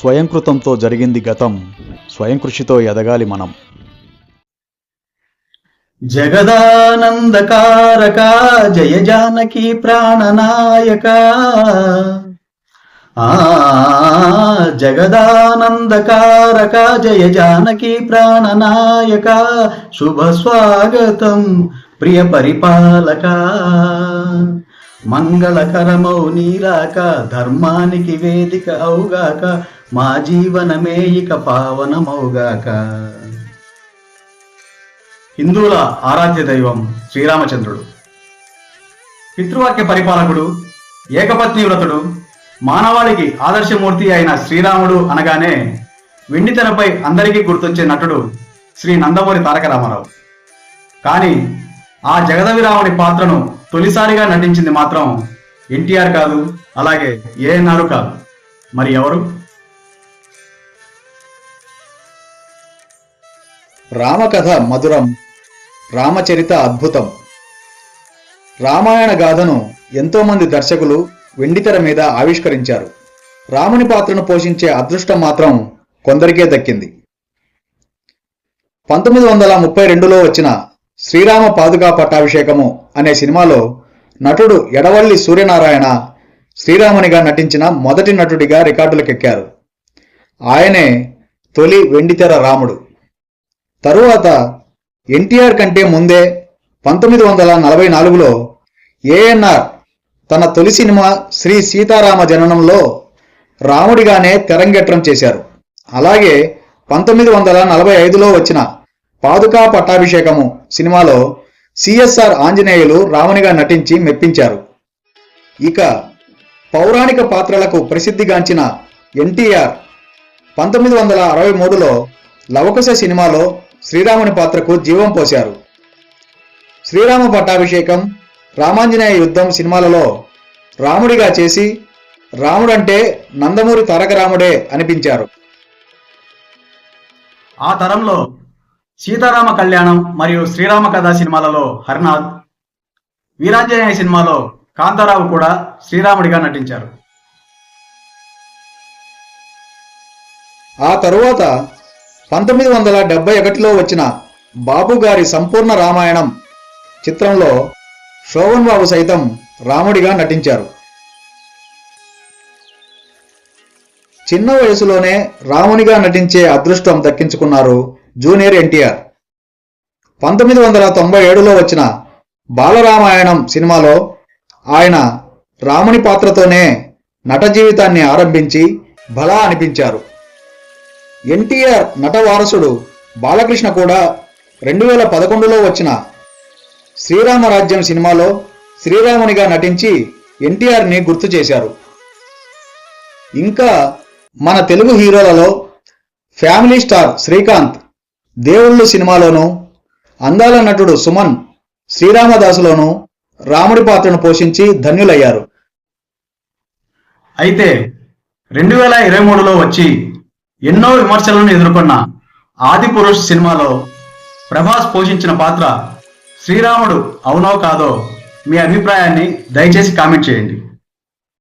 స్వయంకృతంతో జరిగింది గతం. స్వయం కృషితో ఎదగాలి మనం. జగదానందకారక జయ జానకి ప్రాణనాయక ఆ జగదానందకారక జయ జానకి ప్రాణనాయక శుభ స్వాగతం ప్రియ పరిపాలక. మంగళకరమౌ నీరాక ధర్మానికి వేదిక అవుగాక మా జీవనమే ఇక పావనమౌగాక హిందువుల ఆరాధ్య దైవం శ్రీరామచంద్రుడు. పితృవాక్య పరిపాలకుడు ఏకపత్ని వ్రతుడు మానవాళికి ఆదర్శమూర్తి అయిన శ్రీరాముడు అనగానే వెండితెరపై అందరికీ గుర్తొచ్చే నటుడు శ్రీ నందమూరి తారక రామారావు కానీ ఆ జగదవిరాముని పాత్రను తొలిసారిగా నటించింది మాత్రం ఎన్టీఆర్ కాదు అలాగే ఏఎన్ఆర్ కాదు. మరి ఎవరు? రామకథ మధురం రామచరిత అద్భుతం. రామాయణ గాథను ఎంతోమంది దర్శకులు వెండితెర మీద ఆవిష్కరించారు. రాముని పాత్రను పోషించే అదృష్టం మాత్రం కొందరికే దక్కింది. పంతొమ్మిది వందల ముప్పై రెండులో వచ్చిన శ్రీరామ పాదుకా పట్టాభిషేకము అనే సినిమాలో నటుడు ఎడవల్లి సూర్యనారాయణ శ్రీరామునిగా నటించిన మొదటి నటుడిగా రికార్డులకెక్కారు. ఆయనే తొలి వెండితెర రాముడు. తరువాత ఎన్టీఆర్ కంటే ముందే పంతొమ్మిది వందల నలభై నాలుగులో ఏఎన్ఆర్ తన తొలి సినిమా శ్రీ సీతారామ జననంలో రాముడిగానే తెరంగేట్రం చేశారు. అలాగే పంతొమ్మిది వందల నలభై ఐదులో వచ్చిన పాదుకా పట్టాభిషేకము సినిమాలో సిఎస్ఆర్ ఆంజనేయులు రామునిగా నటించి మెప్పించారు. ఇక పౌరాణిక పాత్రలకు ప్రసిద్ధిగాంచిన ఎన్టీఆర్ పంతొమ్మిది వందల అరవై మూడులో లవకుశ సినిమాలో శ్రీరాముని పాత్రకు జీవం పోశారు. శ్రీరామ పట్టాభిషేకం రామాంజనేయ యుద్ధం సినిమాలలో రాముడిగా చేసి రాముడంటే నందమూరి తారక రాముడే అనిపించారు. ఆ తరంలో సీతారామ కళ్యాణం మరియు శ్రీరామ కథ సినిమాలలో హరినాథ్ వీరాంజనేయ సినిమాలో కాంతారావు కూడా శ్రీరాముడిగా నటించారు. ఆ తరువాత పంతొమ్మిది వందల డెబ్బై ఒకటిలో వచ్చిన బాబు గారి సంపూర్ణ రామాయణం చిత్రంలో శోభన్ బాబు సైతం రాముడిగా నటించారు. చిన్న వయసులోనే రామునిగా నటించే అదృష్టం దక్కించుకున్నారు జూనియర్ ఎన్టీఆర్. పంతొమ్మిది వందల తొంభై ఏడులో వచ్చిన బాలరామాయణం సినిమాలో ఆయన రాముని పాత్రతోనే నట జీవితాన్ని ఆరంభించి బలా అనిపించారు. ఎన్టీఆర్ నట వారసుడు బాలకృష్ణ కూడా రెండు వేల పదకొండులో వచ్చిన శ్రీరామరాజ్యం సినిమాలో శ్రీరామునిగా నటించి ఎన్టీఆర్ని గుర్తు చేశారు. ఇంకా మన తెలుగు హీరోలలో ఫ్యామిలీ స్టార్ శ్రీకాంత్ దేవుళ్ళు సినిమాలోనూ అందాల నటుడు సుమన్ శ్రీరామదాసులోనూ రాముడి పాత్రను పోషించి ధన్యులయ్యారు. అయితే రెండు వేల ఇరవై మూడులో వచ్చి ఎన్నో విమర్శలను ఎదుర్కొన్న ఆది పురుష్ సినిమాలో ప్రభాస్ పోషించిన పాత్ర శ్రీరాముడు అవునో కాదో మీ అభిప్రాయాన్ని దయచేసి కామెంట్ చేయండి.